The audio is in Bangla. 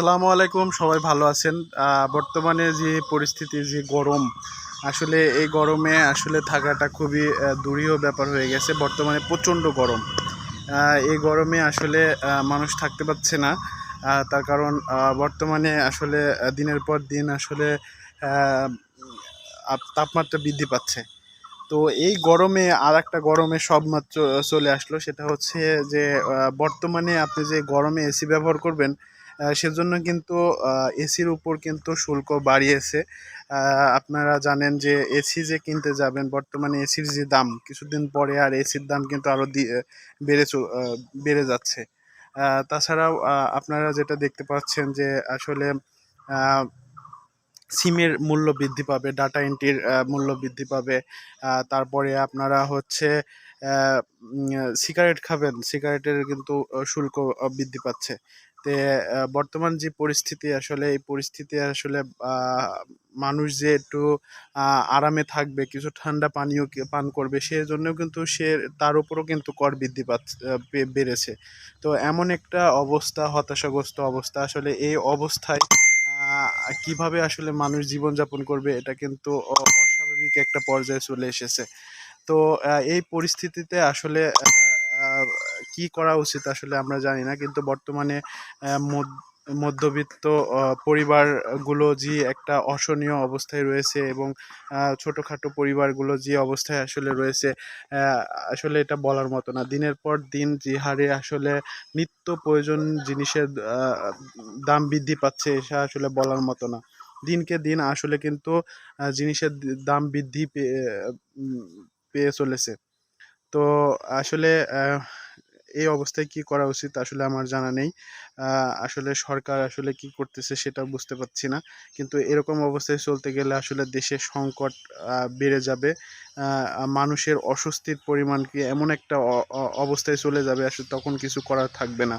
আসসালামু আলাইকুম, সবাই ভালো আছেন? বর্তমানে যে পরিস্থিতি, যে গরম, আসলে এই গরমে আসলে থাকাটা খুবই দুরূহ ব্যাপার হয়ে গেছে। বর্তমানে প্রচণ্ড গরম। এই গরমে আসলে মানুষ থাকতে পারছে না। তার কারণ বর্তমানে আসলে দিনের পর দিন আসলে তাপমাত্রা বৃদ্ধি পাচ্ছে। তো এই গরমে আর একটা গরমে সব মাত্র চলে আসলো, সেটা হচ্ছে যে বর্তমানে আপনি যে গরমে এসি ব্যবহার করবেন সেজন্য কিন্তু এসির উপর কিন্তু শুল্ক বাড়িয়েছে। আপনারা জানেন যে এসি যে কিনতে যাবেন, বর্তমানে এসির যে দাম, কিছুদিন পরে আর এসির দাম কিন্তু আরও বেড়ে বেড়ে যাচ্ছে। তাছাড়াও আপনারা যেটা দেখতে পাচ্ছেন যে আসলে সিমের মূল্য বৃদ্ধি পাবে, ডাটা এন্ট্রির মূল্য বৃদ্ধি পাবে। তারপরে আপনারা হচ্ছে সিগারেট খাবেন, সিগারেটের কিন্তু শুল্ক বৃদ্ধি পাচ্ছে। তে বর্তমান যে পরিস্থিতি, আসলে এই পরিস্থিতি আসলে মানুষ যে একটু আরামে থাকবে, কিছু ঠান্ডা পানীয় পান করবে সেই জন্য কিন্তু সে, তার উপরও কিন্তু কর বৃদ্ধি পাচ্ছে বেড়েছে। তো এমন একটা অবস্থা, হতাশাগ্রস্ত অবস্থা, আসলে এই অবস্থায় কীভাবে আসলে মানুষ জীবনযাপন করবে, এটা কিন্তু অস্বাভাবিক একটা পর্যায়ে চলে এসেছে। তো এই পরিস্থিতিতে আসলে কি করা উচিত আসলে আমরা জানি না। কিন্তু বর্তমানে মধ্যবিত্ত পরিবারগুলো যে একটা অশনীয় অবস্থায় রয়েছে এবং ছোটোখাটো পরিবারগুলো যে অবস্থায় আসলে রয়েছে আসলে এটা বলার মতো না। দিনের পর দিন যে হারে আসলে নিত্য প্রয়োজন জিনিসের দাম বৃদ্ধি পাচ্ছে এটা আসলে বলার মতো না। দিনকে দিন আসলে কিন্তু জিনিসের দাম বৃদ্ধি পেয়ে চলেছে। তো আসলে এই অবস্থায় কি করা উচিত আসলে আমার জানা নেই। আসলে সরকার আসলে কি করতেছে সেটা বুঝতে পারছি না। কিন্তু এরকম অবস্থায় চলতে গেলে আসলে দেশে সংকট বেড়ে যাবে। মানুষের অস্বস্তির পরিমাণ কি এমন একটা অবস্থায় চলে যাবে আসলে তখন কিছু করার থাকবে না।